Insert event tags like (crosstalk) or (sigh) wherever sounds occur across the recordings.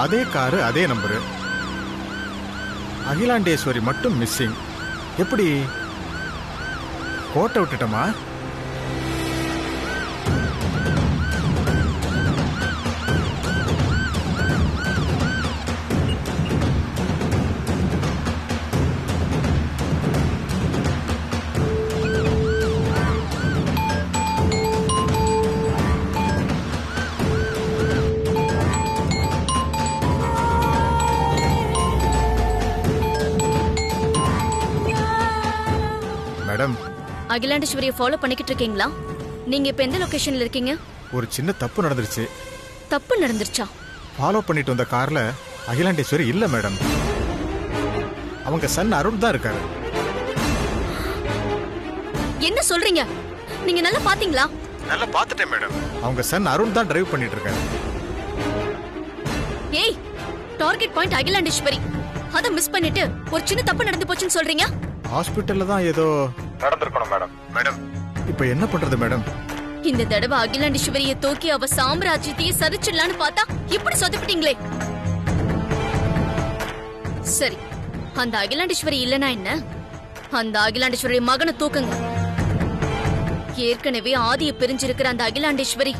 அதே காரு அதே நம்பரு. அகிலாண்டேஸ்வரி மட்டும் மிஸ்ஸிங் எப்படி? கோட்டை விட்டுட்டோமா? அகிலாண்டேஸ்வரியை ஃபாலோ பண்ணிக்கிட்டு இருக்கீங்களா? நீங்க இப்ப எந்த லொகேஷன்ல இருக்கீங்க? ஒரு சின்ன தப்பு நடந்துருச்சு. தப்பு நடந்துருச்சா? ஃபாலோ பண்ணிட்டு வந்த கார்ல அகிலாண்டேஸ்வரி இல்ல மேடம். அவங்க சன் அருண் தான் இருக்காரு. என்ன சொல்றீங்க? நீங்க நல்லா பாத்தீங்களா? நல்லா பார்த்துட்டேன் மேடம். அவங்க சன் அருண் தான் டிரைவ் பண்ணிட்டு இருக்காரு. ஏய் டார்கெட் பாயிண்ட் அகிலாண்டேஸ்வரி. அத மிஸ் பண்ணிட்டு ஒரு சின்ன தப்பு நடந்து போச்சுன்னு சொல்றீங்க? ஹாஸ்பிட்டல்ல தான் ஏதோ நடந்திருக்கணும் மேடம். மேடம். இப்போ என்ன பண்றது மேடம்? இந்த தடவை அகிலாண்டேஸ்வரிய தூக்கி அவ சாம்ராஜ்யத்தையே சரிச்சிடலான்னு பார்த்தா இப்படி சொதப்பிட்டீங்களே. சரி அந்த அகிலாண்டேஸ்வரி இல்லனா என்ன? அந்த அகிலாண்டேஸ்வரி மகனை தூக்குங்க. ஏற்கனவே ஆதிய பிரிஞ்சிருக்கிற அந்த அகிலாண்டேஸ்வரி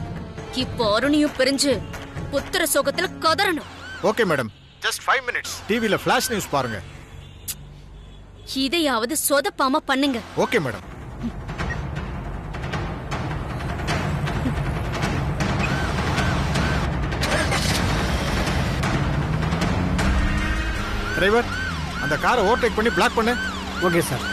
இப்போ அருணையும் பிரிஞ்சு புத்திர சோகத்துல கதறணும். Okay madam. Just five minutes டிவியில ஃபிளாஷ் நியூஸ் பாருங்க. இதையாவது சொதப்பாம பண்ணுங்க. Okay madam. டிரைவர் அந்த காரை ஓவர்டேக் பண்ணி பிளாக் பண்ணு. Okay sir.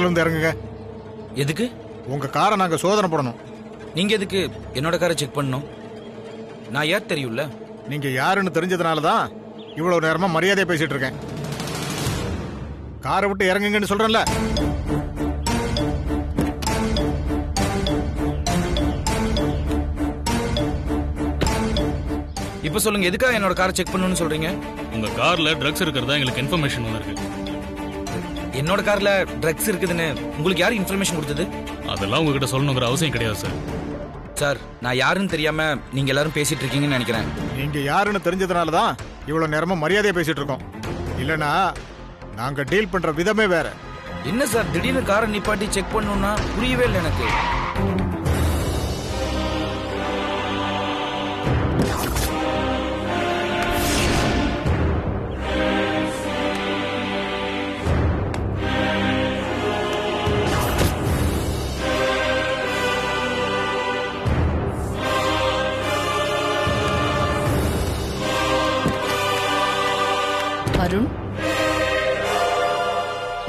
கார்ல இருந்து இறங்குங்க. எதுக்கு? உங்க காரை நாங்க சோதனை போடணும். நீங்க எதுக்கு என்னோட காரை செக் பண்ணணும்? நான் யார் தெரியும்ல? நீங்க யாருன்னு தெரிஞ்சதுனால தான் இவ்வளவு நேரமா மரியாதையா பேசிட்டு இருக்கேன். காரை விட்டு இறங்குங்கன்னு சொல்றேன்ல. இப்ப சொல்லுங்க எதுக்காக என்னோட காரை செக் பண்ணணும்னு சொல்றீங்க? உங்க கார்ல ட்ரக்ஸ் இருக்கிறதா எங்களுக்கு இன்ஃபர்மேஷன் வந்திருக்கு என்னோட கார்ல ட்ரக்ஸ் இருக்குதுன்னு உங்களுக்கு யார் இன்ஃபர்மேஷன் கொடுத்தது? அதெல்லாம் உங்ககிட்ட சொல்லணுங்கிற அவசியம் கிடையாது சார் சார் நான் யாருன்னு தெரியாம நீங்க எல்லாரும் பேசிட்டு இருக்கீங்கன்னு நினைக்கிறேன். நீங்க யாருன்னு தெரிஞ்சதுனால தான் இவ்வளவு நேரமா மரியாதையா பேசிட்டு இருக்கோம். இல்லனா நாங்க டீல் பண்ற விதமே வேற. என்ன சார் திடீர்னு காரை நிப்பாட்டி செக் பண்ணணும்னா புரியவே இல்லை எனக்கு.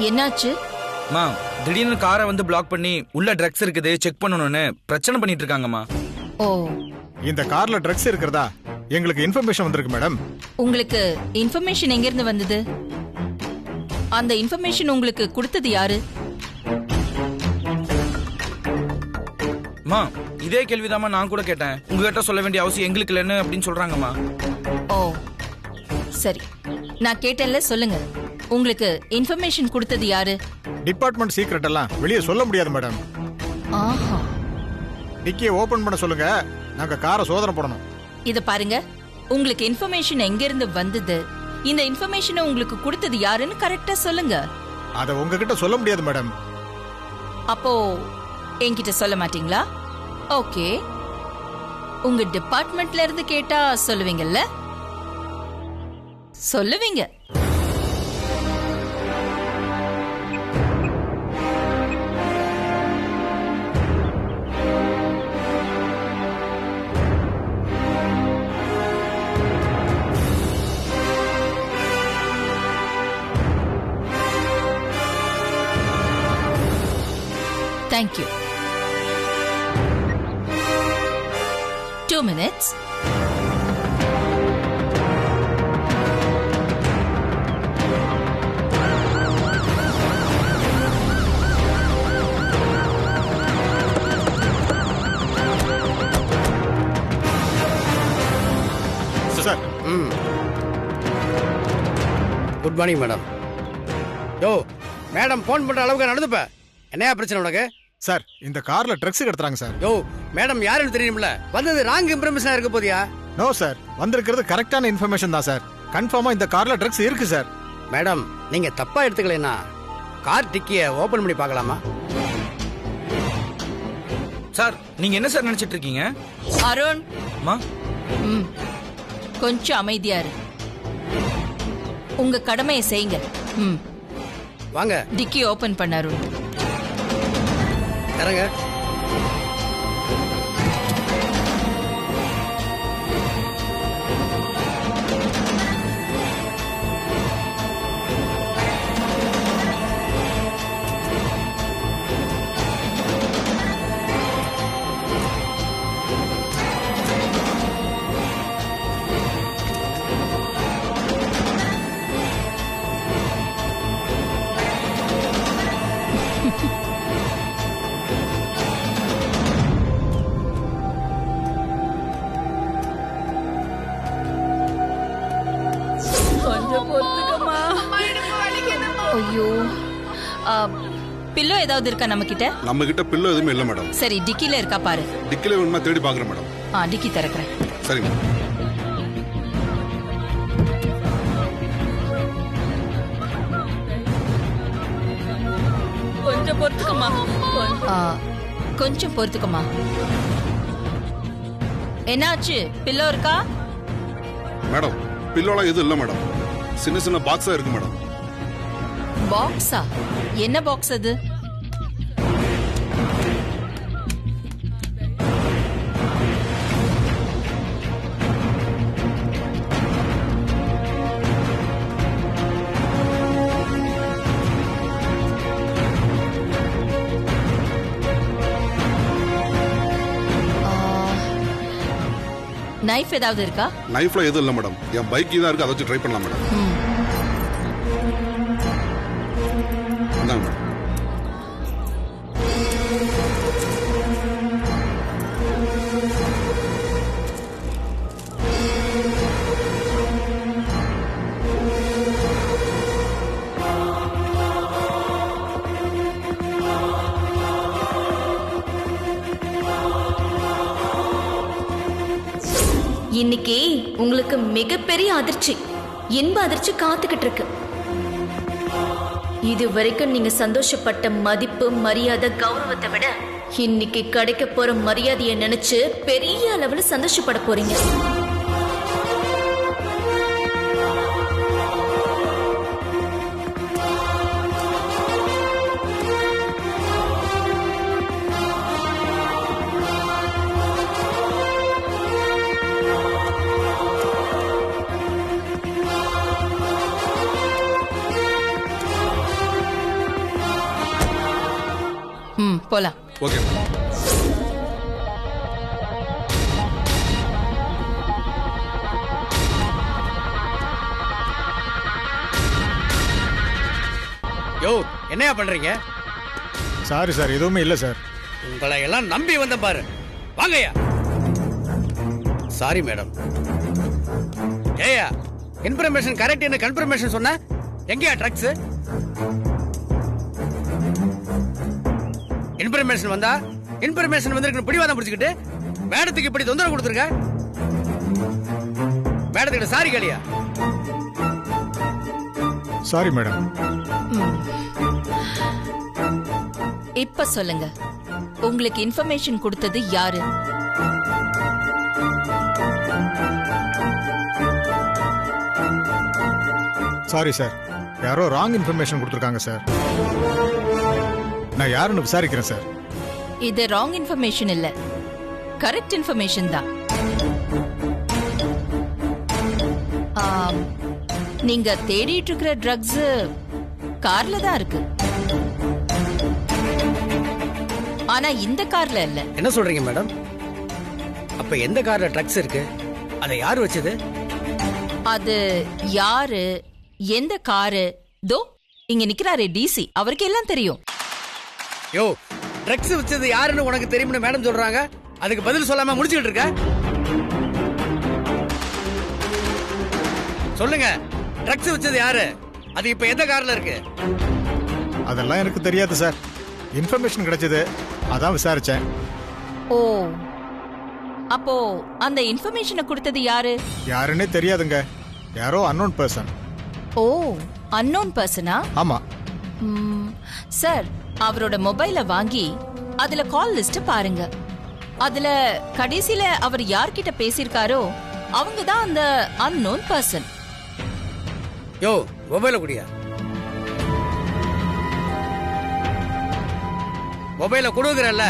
என்னாச்சு? மா திடீர்னு காரை வந்து பிளாக் பண்ணி உள்ள ட்ரக்ஸ் இருக்குது செக் பண்ணணும்னு பிரச்சனை பண்ணிட்டு இருக்காங்கம்மா. ஓ. இந்த கார்ல ட்ரக்ஸ் இருக்கிறதா? எங்களுக்கு இன்ஃபர்மேஷன் வந்திருக்கு மேடம் உங்களுக்கு இன்ஃபர்மேஷன் எங்க இருந்து வந்தது? அந்த இன்ஃபர்மேஷன் உங்களுக்கு கொடுத்தது யாரு? மா இதே கேள்விதாம்மா நான் கூட கேட்டேன். உங்ககிட்ட சொல்ல வேண்டிய அவசியம் எங்களுக்கு இல்லைன்னு அப்படின்னு சொல்றாங்கம்மா. ஓ. சரி. நான் கேட்டேன்ல சொல்லுங்க. உங்களுக்கு இன்ஃபர்மேஷன் கொடுத்தது யாரு? டிபார்ட்மெண்ட் சீக்ரெட் எல்லாம் வெளியே சொல்ல முடியாது மேடம் ஆஹா. டிக்கியை ஓபன் பண்ண சொல்லுங்க. நாங்க காரை சோதனை போடணும். இத பாருங்க. உங்களுக்கு இன்ஃபர்மேஷன் எங்க இருந்து வந்தது? இந்த இன்ஃபர்மேஷனை உங்களுக்கு கொடுத்தது யாருன்னு கரெக்டா சொல்லுங்க. அதை உங்ககிட்ட சொல்ல முடியாது மேடம் அப்போ என்கிட்ட சொல்ல மாட்டீங்களா? ஓகே. உங்க டிபார்ட்மெண்ட்ல இருந்து கேட்டா சொல்லுவீங்கல்ல? சொல்லுவீங்க. Thank you two minutes sir hmm good morning madam yo madam phone பண்ணுற அளவுக்கு நடந்துப்ப என்னையா பிரச்சனை உனக்கு? சார் இந்த கார்ல ட்ரக்ஸ் கடத்துறாங்க சார். யோ மேடம் யாருன்னு தெரியும்ல வந்தது ராங் இன்ஃபர்மேஷனாக இருக்க போதியா நோ சார் வந்திருக்கிறது கரெக்டான இன்ஃபர்மேஷன் தான் சார் கன்ஃபார்மா இந்த கார்ல ட்ரக்ஸ் இருக்கு சார் மேடம் நீங்கள் தப்பாக எடுத்துக்கலைன்னா கார் டிக்கியை ஓப்பன் பண்ணி பார்க்கலாமா? சார் நீங்க என்ன சார் நினைச்சிட்டு இருக்கீங்க? அருண். அம்மா ம். கொஞ்சம் அமைதியா இரு. உங்க கடமையை செய்யுங்க. ம். வாங்க. டிக்கி ஓபன் பண்ண அருண். இறங்க ஐயோ. பில்லோ ஏதாவது இருக்கா நம்ம கிட்ட நம்ம கிட்ட பில்லு எதுவுமே இல்லை மேடம் சரி டிக்கில இருக்கா பாரு. டிக்கில வேணுமா தேடி பாக்குறேன் மேடம் ஆ டிக்கி திறக்கிறேன். சரி மேடம் கொஞ்சம் பொறுத்துக்கமா கொஞ்சம். பொறுத்துக்கமா என்னாச்சு? பில்லோ இருக்கா? மேடம் பில்லோலாம் எதுவும் இல்லை மேடம் சின்ன சின்ன பாக்ஸா இருக்கு மேடம் பாக்ஸா என்ன பாக்ஸ் அது? நைஃப் ஏதாவது இருக்கா? நைஃப்ல எதுவும் இல்லை மேடம் என் பைக் தான் இருக்கு அதை வச்சு ட்ரை பண்ணலாம் மேடம் இன்னைக்கு உங்களுக்கு மிகப்பெரிய அதிர்ச்சி. இன்ப அதிர்ச்சி காத்துக்கிட்டு இருக்கு இது வரைக்கும் நீங்க சந்தோஷப்பட்ட மதிப்பு மரியாதை கௌரவத்தை விட இன்னைக்கு கிடைக்க போற மரியாதையை நினைச்சு பெரிய அளவுல சந்தோஷப்பட போறீங்க. போலாம். ஓகே. யோ என்னையா பண்ணுறீங்க சாரி சார் எதுவுமே இல்லை சார். உங்களை எல்லாம் நம்பி வந்த பாரு. வாங்கய்யா. சாரி மேடம் ஏயா இன்ஃபர்மேஷன் கரெக்ட் என்ன கன்ஃபர்மேஷன் சொன்ன? எங்கேயா ட்ரக்ஸ் இன்ஃபர்மேஷன் வந்தா இன்ஃபர்மேஷன் வந்திருக்கு பிடிவாதம் பிடிச்சிக்கிட்டு மேடத்துக்கு இப்படி தொந்தரவு கொடுத்துருக்க? மேடத்துக்கிட்ட சாரி கேளியா? சாரி மேடம் இப்ப சொல்லுங்க. உங்களுக்கு இன்ஃபர்மேஷன் கொடுத்தது யாரு? சாரி சார் யாரோ ராங் இன்ஃபர்மேஷன் கொடுத்துருக்காங்க சார் நான் யாருன்னு விசாரிக்கிறேன் சார். இது ராங் இன்ஃபர்மேஷன் இல்ல. கரெக்ட் இன்ஃபர்மேஷன் தான். நீங்க தேடிட்டு இருக்கிற ட்ரக்ஸ் கார்ல தான் இருக்கு. ஆனா இந்த கார்ல இல்ல. என்ன சொல்றீங்க மேடம் அப்ப எந்த கார்ல ட்ரக்ஸ் இருக்கு? அதை யார் வச்சது? அது யாரு எந்த காரு? தோ இங்க நிக்கிறாரே டிசி அவருக்கு எல்லாம் தெரியும். யோ ட்ரக்ஸ் வச்சது யாருன்னு உனக்கு தெரியும்னு மேடம் சொல்றாங்க. அதுக்கு பதில் சொல்லாம முடிச்சுக்கிட்டு இருக்க? சொல்லுங்க ட்ரக்ஸ் வச்சது யாரு? அது இப்ப எந்த கார்ல இருக்கு? அதெல்லாம் எனக்கு தெரியாது சார் இன்ஃபர்மேஷன் கிடைச்சது அதான் விசாரிச்சேன். ஓ அப்போ அந்த இன்ஃபர்மேஷனை கொடுத்தது யாரு? யாருன்னே தெரியாதுங்க. யாரோ அன்னோன் பர்சன் ஓ அன்னோன் பர்சனா ஆமா. சார் அவரோட மொபைல வாங்கி அதுல கால் லிஸ்ட் பாருங்க. அதுல கடைசியில அவர் யார்கிட்ட பேசியிருக்காரோ அவங்க தான் அந்த அன்னோன் பர்சன் யோ மொபைல குடியா? மொபைல கொடுக்குறல்ல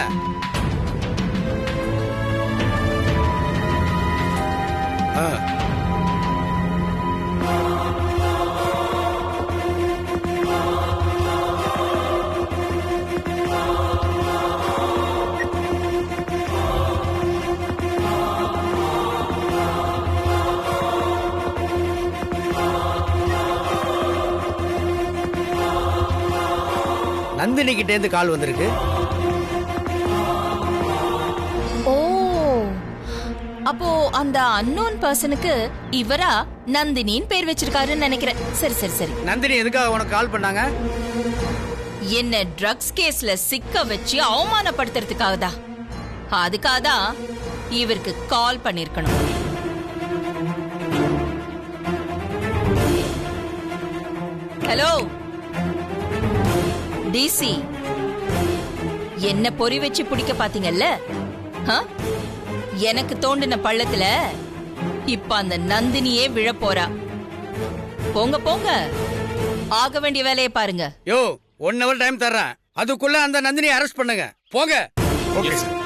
கிட்ட இருந்து கால் வந்திருக்கு. ஓ. அப்போ அந்த அன்னோன் பர்சனுக்கு இவரா நந்தினின்னு பேர் வச்சிருக்காருன்னு நினைக்கிறேன். சரி சரி சரி. நந்தினி எதுக்காக உனக்கு கால் பண்ணாங்க? என்ன ட்ரக்ஸ் கேஸ்ல சிக்க வச்சு அவமானப்படுத்துறதுக்காக தான். அதுக்காக தான் இவருக்கு கால் பண்ணிருக்கணும். ஹலோ டிசி என்ன பொறி வச்சு பிடிக்க பாத்தீங்கல்ல? ஆ? எனக்கு தோண்டின பள்ளத்துல இப்ப அந்த நந்தினியே விழப் போறா போங்க போங்க. ஆக வேண்டிய வேலையை பாருங்க. யோ ஒன் ஹவர் டைம் தர்றேன். அதுக்குள்ள அந்த நந்தினியை அரெஸ்ட் பண்ணுங்க. போங்க. ஓகே சார்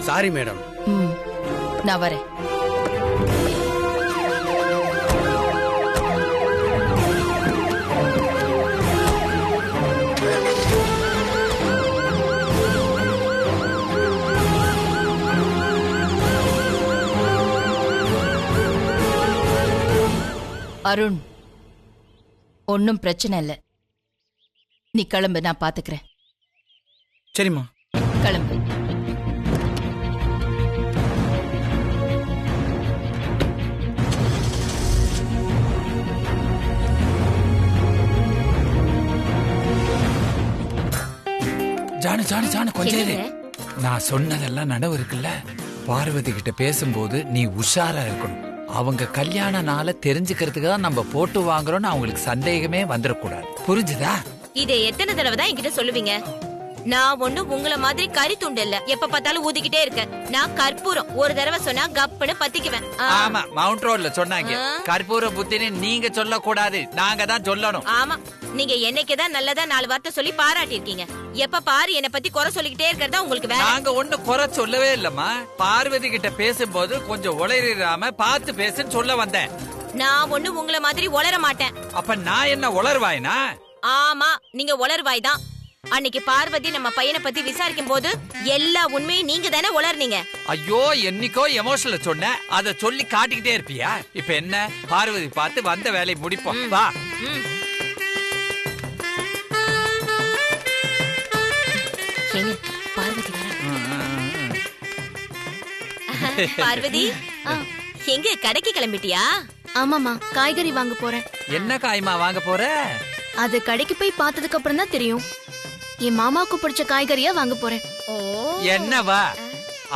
சாரி மேடம் ம், நான் வரேன். அருண் ஒன்னும் பிரச்சனை இல்லை. நீ கிளம்பு நான் பாத்துக்கிறேன். சரிம்மா. கிளம்பு. ஜானு ஜானு ஜானு கொஞ்சம் இரு. நான் சொன்னதெல்லாம் நடவு இருக்குல்ல? பார்வதி கிட்ட பேசும்போது நீ உஷாரா இருக்கணும். அவங்க கல்யாண நாளை தெரிஞ்சுக்கிறதுக்கு தான் நம்ம போட்டு வாங்குறோம்னு அவங்களுக்கு சந்தேகமே வந்துடக்கூடாது புரிஞ்சுதா? இதை எத்தனை தடவை தான் என்கிட்ட சொல்லுவீங்க? நான் ஒண்ணும் உங்கள மாதிரி கறி துண்டு இல்ல. எப்ப பார்த்தாலும் ஊதிக்கிட்டே இருக்கேன். நான் கற்பூரம். ஒரு தடவை சொன்னா கப்புன்னு பத்திக்குவேன். ஆமா மவுண்ட் ரோட்ல சொன்னாங்க. கற்பூர புத்தின்னு நீங்க சொல்லக்கூடாது. நாங்க தான் சொல்லணும். ஆமா. நீங்க என்னைக்குதான் நல்லதா நாலு வார்த்தை சொல்லி பாராட்டி இருக்கீங்க எப்ப பாரு என்ன பத்தி குறை சொல்லிக்கிட்டே இருக்கிறதா உங்களுக்கு வேலை நாங்க ஒண்ணு குறை சொல்லவே இல்லம்மா. பார்வதி கிட்ட பேசும்போது கொஞ்சம் உளறிடாம பார்த்து பேசுன்னு சொல்ல வந்தேன். நான் ஒண்ணு உங்கள மாதிரி உளர மாட்டேன். அப்ப நான் என்ன உளர்வாயினா ஆமா நீங்க உளறுவாய் தான் அன்னைக்கு பார்வதி நம்ம பையனை பத்தி விசாரிக்கும் போது எல்லா உண்மையும் நீங்க தானே உளர்னீங்க ஐயோ என்னைக்கோ எமோஷனல சொன்ன அத சொல்லி காட்டிக்கிட்டே இருப்பியா? இப்ப என்ன? பார்வதி பார்த்து வந்த வேலையை முடிப்போம். வா. பார்வதி (laughs) எங்க கடைக்கு கிளம்பிட்டியா? ஆமாமா காய்கறி வாங்க போறேன். என்ன காய்மா வாங்க போற? அது கடைக்கு போய் பார்த்ததுக்கு அப்புறம் தான் தெரியும். என் மாமாவுக்கு பிடிச்ச காய்கறியா வாங்க போறேன். என்னவா?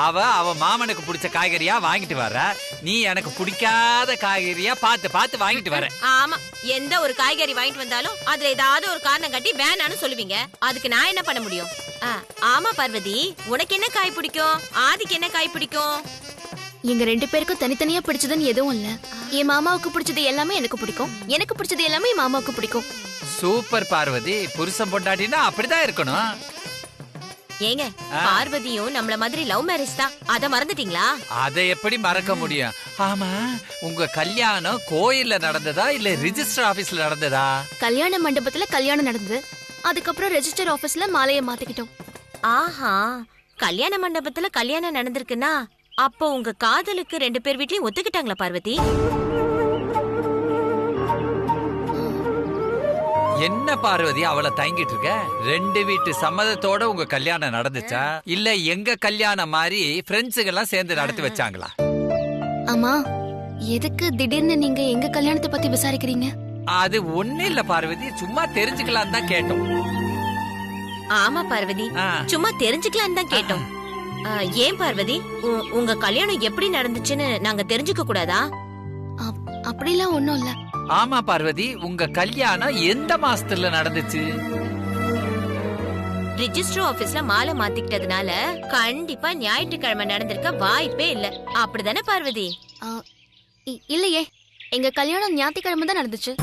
அவ அவ மாமனுக்கு பிடிச்ச காய்கறியா வாங்கிட்டு வர? நீ எனக்கு பிடிக்காத காய்கறியா பார்த்து பார்த்து வாங்கிட்டு வர. ஆமா எந்த ஒரு காய்கறி வாங்கிட்டு வந்தாலும் அதுல ஏதாவது ஒரு காரணம் காட்டி வேணான்னு சொல்லுவீங்க. அதுக்கு நான் என்ன பண்ண முடியும்? ஆமா பார்வதி உனக்கு என்ன காய் பிடிக்கும்? ஆதிக்கு என்ன காய் பிடிக்கும்? எங்க ரெண்டு பேருக்கும் தனித்தனியா பிடிச்சதுன்னு எதுவும் இல்ல. என் மாமாவுக்கு பிடிச்சது எல்லாமே எனக்கு பிடிக்கும். எனக்கு பிடிச்சது எல்லாமே என் மாமாவுக்கு பிடிக்கும். சூப்பர் பார்வதி. புருஷன் பொண்டாட்டினா அப்படிதான் இருக்கணும். ஏங்க பார்வதியும் நம்மள மாதிரி லவ் மேரேஜ் தான். அத மறந்துட்டீங்களா? அதை எப்படி மறக்க முடியும்? ஆமா உங்க கல்யாணம் கோயில்ல நடந்ததா இல்ல ரிஜிஸ்டர் ஆபீஸ்ல நடந்ததா? கல்யாண மண்டபத்துல கல்யாணம் நடந்தது. அதுக்கப்புறம் ரெஜிஸ்டர் ஆபீஸ்ல மாலையை மாத்திக்கிட்டோம். ஆஹா கல்யாண மண்டபத்துல கல்யாணம் நடந்திருக்குன்னா அப்போ உங்க காதலுக்கு ரெண்டு பேர் வீட்லயும் ஒத்துக்கிட்டாங்களா பார்வதி? என்ன பார்வதி அவளை தயங்கிட்டு இருக்க? ரெண்டு வீட்டு சம்மதத்தோட உங்க கல்யாணம் நடந்துச்சா? இல்ல எங்க கல்யாணம் மாதிரி ஃப்ரெண்ட்ஸுங்க எல்லாம் சேர்ந்து நடத்தி வச்சாங்களா? ஆமா எதுக்கு திடீர்னு நீங்க எங்க கல்யாணத்தை பத்தி விசாரிக்கிறீங்க? அது ஒண்ணு இல்ல பார்வதி சும்மா தெரிஞ்சுக்கலாம் தான் கேட்டோம். ஆமா பார்வதி ஆ. சும்மா தெரிஞ்சுக்கலாம் தான் கேட்டோம். ஆ, ஏன் பார்வதி உ- உங்க கல்யாணம் எப்படி நடந்துச்சுன்னு நாங்க தெரிஞ்சுக்க கூடாதா? அப்- அப்படிலாம் ஒண்ணும் இல்ல. ஆமா பார்வதி உங்க கல்யாணம் எந்த மாசத்துல நடந்துச்சு? ரிஜிஸ்டர் ஆபீஸ்ல மாலை மாத்திக்கிட்டதுனால கண்டிப்பா ஞாயிற்றுக்கிழமை நடந்திருக்க வாய்ப்பே இல்ல. அப்படிதானே பார்வதி? ஆ, இ- இல்லையே. எங்க கல்யாணம் ஞாயிற்றுக்கிழமை தான் நடந்துச்சு.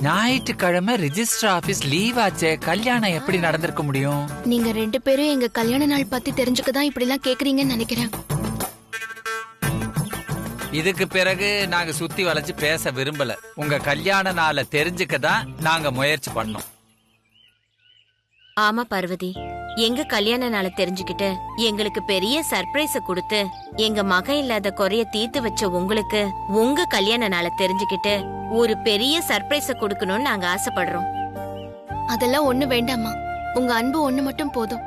ஞாயிற்றுக்கிழமை ரிஜிஸ்டர் ஆபீஸ் லீவ் ஆச்சே. கல்யாணம் எப்படி நடந்திருக்க முடியும்? நீங்க ரெண்டு பேரும் எங்க கல்யாண நாள் பத்தி தெரிஞ்சுக்க தான் இப்படி எல்லாம் கேக்குறீங்கன்னு நினைக்கிறேன். இதுக்கு பிறகு நாங்க சுத்தி வளைச்சு பேச விரும்பல. உங்க கல்யாண நாளை தெரிஞ்சுக்க தான் நாங்க முயற்சி பண்ணோம். ஆமா பார்வதி. எங்க கல்யாண நாளை தெரிஞ்சுக்கிட்டு எங்களுக்கு பெரிய சர்ப்ரைஸ கொடுத்து எங்க மகன் இல்லாத குறைய தீர்த்து வச்ச உங்களுக்கு உங்க கல்யாண நாளை தெரிஞ்சுக்கிட்டு ஒரு பெரிய சர்ப்ரைஸ கொடுக்கணும்னு நாங்க ஆசைப்படுறோம். அதெல்லாம் ஒண்ணு வேண்டாம்மா. உங்க அன்பு ஒண்ணு மட்டும் போதும்.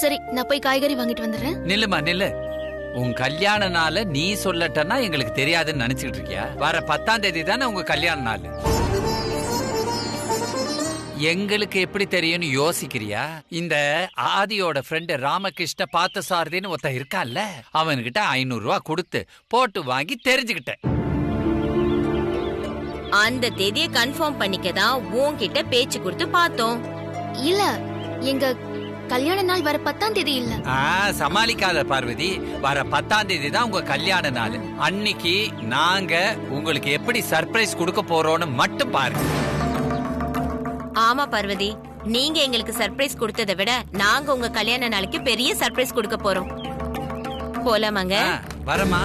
சரி நான் போய் காய்கறி வாங்கிட்டு வந்துடுறேன். நில்லுமா நில்லு. உன் கல்யாண நாளை நீ சொல்லட்டனா எங்களுக்கு தெரியாதுன்னு நினைச்சுக்கிட்டு இருக்கியா? வர பத்தாம் தேதி தானே உங்க கல்யாண நாள். எங்களுக்கு எப்படி தெரியும்னு யோசிக்கிறியா? இந்த ஆதியோட ஃப்ரெண்டு ராமகிருஷ்ண பார்த்தசாரதின்னு ஒருத்தன் இருக்கான்ல அவன்கிட்ட ஐநூறு ரூபா கொடுத்து போட்டு வாங்கி தெரிஞ்சுக்கிட்டேன். அந்த தேதியை கன்ஃபார்ம் பண்ணிக்க தான் உன்கிட்ட பேச்சு கொடுத்து பார்த்தோம். இல்ல எங்க கல்யாண நாள் வர பத்தாம் தேதி இல்ல. ஆ சமாளிக்காத பார்வதி. வர பத்தாம் தேதி தான் உங்க கல்யாண நாள். அன்னைக்கு நாங்க உங்களுக்கு எப்படி சர்ப்ரைஸ் கொடுக்க போறோம்னு மட்டும் பாருங்க. ஆமா பார்வதி நீங்க எங்களுக்கு சர்ப்ரைஸ் கொடுத்ததை விட நாங்க உங்க கல்யாண நாளைக்கு பெரிய சர்ப்ரைஸ் கொடுக்க போறோம். போலாமாங்க? வரமா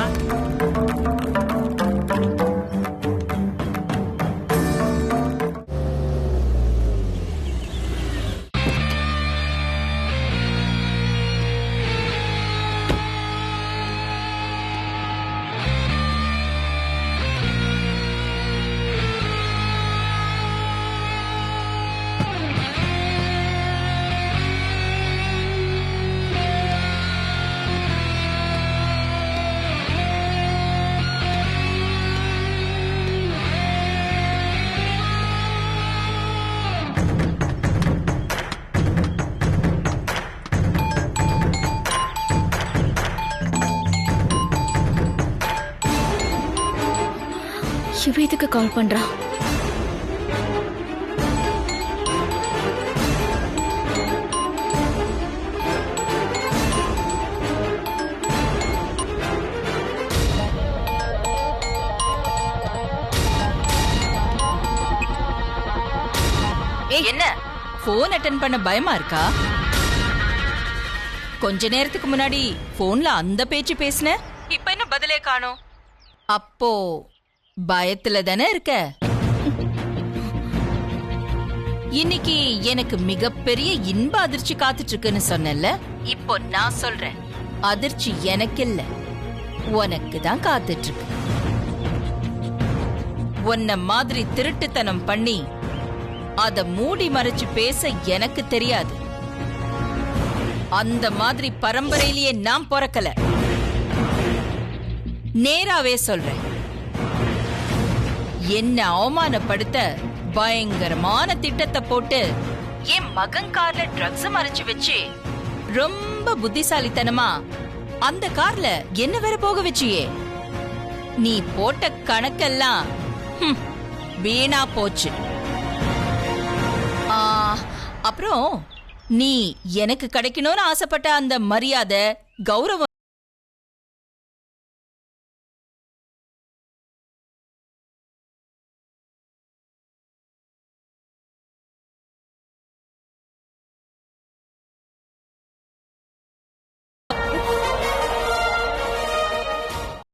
இவ இதுக்கு கால் பண்றா என்ன? போன் அட்டன் பண்ண பயமா இருக்கா? கொஞ்ச நேரத்துக்கு முன்னாடி போன்ல அந்த பேச்சு பேசின? இப்ப என்ன பதிலே காணோம்? அப்போ பயத்துல தானே இருக்க? இன்னைக்கு எனக்கு மிகப்பெரிய இன்ப அதிர்ச்சி காத்துட்டு இருக்குன்னு சொன்னேன்ல இப்போ நான் சொல்றேன். அதிர்ச்சி எனக்கு இல்ல உனக்கு தான் காத்துட்டு இருக்கு உன்ன மாதிரி திருட்டுத்தனம் பண்ணி அத மூடி மறைச்சு பேச எனக்கு தெரியாது. அந்த மாதிரி பரம்பரையிலேயே நான் பிறக்கல. நேராவே சொல்றேன். என்ன அவமானப்படுத்த பயங்கரமான திட்டத்தை போட்டு என் மகன் கார்ல ட்ரக்ஸ் மறைச்சு வச்சு ரொம்ப புத்திசாலித்தனமா அந்த கார்ல என்ன வேற போக வச்சியே? நீ போட்ட கணக்கெல்லாம் வீணா போச்சு. அப்புறம் நீ எனக்கு கிடைக்கணும்னு ஆசைப்பட்ட அந்த மரியாதை கௌரவம்